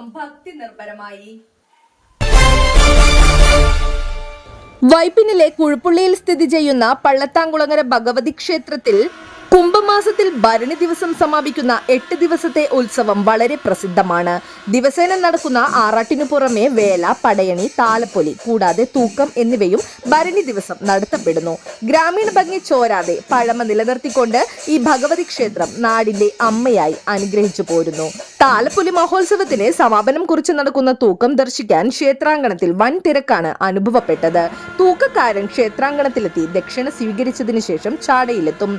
തൂക്കം ഭക്തി നിർഭരമായി വൈപ്പിനിലെ കുഴുപ്പുള്ളിയിൽ സ്ഥിതി ചെയ്യുന്ന പള്ളത്താങ്കുളങ്ങര ഭഗവതി ക്ഷേത്രത്തിൽ കുംഭമാസത്തിൽ ഭരണി ദിവസം സമാപിക്കുന്ന എട്ട് ദിവസത്തെ ഉത്സവം വളരെ പ്രസിദ്ധമാണ്. ദിവസേന നടക്കുന്ന ആറാട്ടിനു പുറമെ വേല പടയണി താലപ്പൊലി കൂടാതെ തൂക്കം എന്നിവയും ഭരണി ദിവസം നടത്തപ്പെടുന്നു. ഗ്രാമീണ ഭംഗി ചോരാതെ പഴമ നിലനിർത്തിക്കൊണ്ട് ഈ ഭഗവതി ക്ഷേത്രം നാടിന്റെ അമ്മയായി അനുഗ്രഹിച്ചു പോരുന്നു. താലപ്പൊലി മഹോത്സവത്തിന് സമാപനം കുറിച്ച് നടക്കുന്ന തൂക്കം ദർശിക്കാൻ ക്ഷേത്രാങ്കണത്തിൽ വൻ തിരക്കാണ് അനുഭവപ്പെട്ടത്. തൂക്കക്കാരൻ ക്ഷേത്രാങ്കണത്തിലെത്തി ദക്ഷിണ സ്വീകരിച്ചതിനു ശേഷം ചാടയിലെത്തും.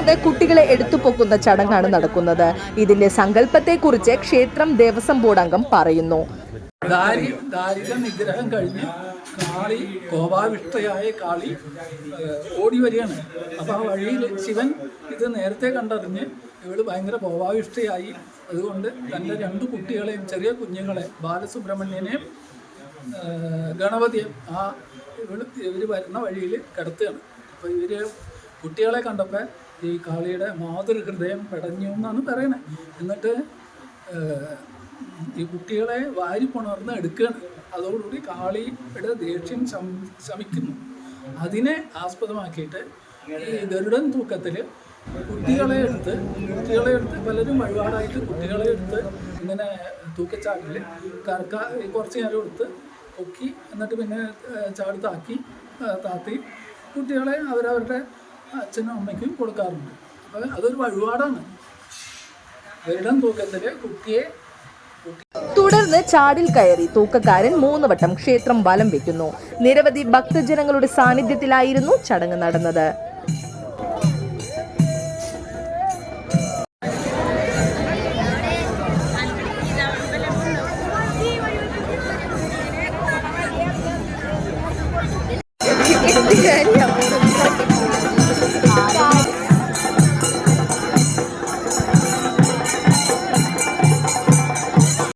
തുടർന്ന് കുട്ടികളെ എടുത്തുപൊക്കുന്ന ചടങ്ങാണ് നടക്കുന്നത്. ഇതിന്റെ സങ്കല്പത്തെക്കുറിച്ച് ക്ഷേത്രം ദേവസ്വം ബോർഡ് അംഗം പറയുന്നു. ദാരിദ്ര്യ നിഗ്രഹം കഴിഞ്ഞ് കാളി കോപാവിഷ്ടയായ കാളി ഓടി വരികയാണ്. അപ്പോൾ ആ വഴിയിൽ ശിവൻ ഇത് നേരത്തെ കണ്ടറിഞ്ഞ് ഇവൾ ഭയങ്കര കോപാവിഷ്ടയായി. അതുകൊണ്ട് തന്റെ രണ്ട് കുട്ടികളെയും ചെറിയ കുഞ്ഞുങ്ങളെ ബാലസുബ്രഹ്മണ്യനെയും ഗണപതിയും ആ ഇവൾ ഇവർ വരുന്ന വഴിയിൽ കിടത്തുകയാണ്. അപ്പോൾ ഇവർ കുട്ടികളെ കണ്ടപ്പോൾ ഈ കാളിയുടെ മാതൃഹൃദയം പടഞ്ഞു എന്നാണ് പറയണത് എന്നിട്ട് ഈ കുട്ടികളെ വാരി പുണർന്ന് എടുക്കുകയാണ്. അതോടുകൂടി കാളിയുടെ ദേഷ്യം ശമിക്കുന്നു. അതിനെ ആസ്പദമാക്കിയിട്ട് ഈ ഗരുഡൻ തൂക്കത്തിൽ കുട്ടികളെ എടുത്ത് കുട്ടികളെ എടുത്ത് പലരും വഴിപാടായിട്ട് കുട്ടികളെ എടുത്ത് ഇങ്ങനെ തൂക്കച്ചാട്ടിൽ കറക്ക കുറച്ച് നേരം എടുത്ത് പൊക്കി എന്നിട്ട് പിന്നെ ചാടുത്താക്കി ചാടി താത്തി കുട്ടികളെ അവരവരുടെ അച്ഛനും അമ്മയ്ക്കും കൊടുക്കാറുണ്ട്. അപ്പോൾ അതൊരു വഴിപാടാണ്. വരുടം തൂക്കത്തിൽ കുട്ടിയെ തുടർന്ന് ചാടിൽ കയറി തൂക്കക്കാരൻ മൂന്ന് വട്ടം ക്ഷേത്രം വലം വെക്കുന്നു. നിരവധി ഭക്തജനങ്ങളുടെ സാന്നിധ്യത്തിലായിരുന്നു ചടങ്ങ് നടന്നത്.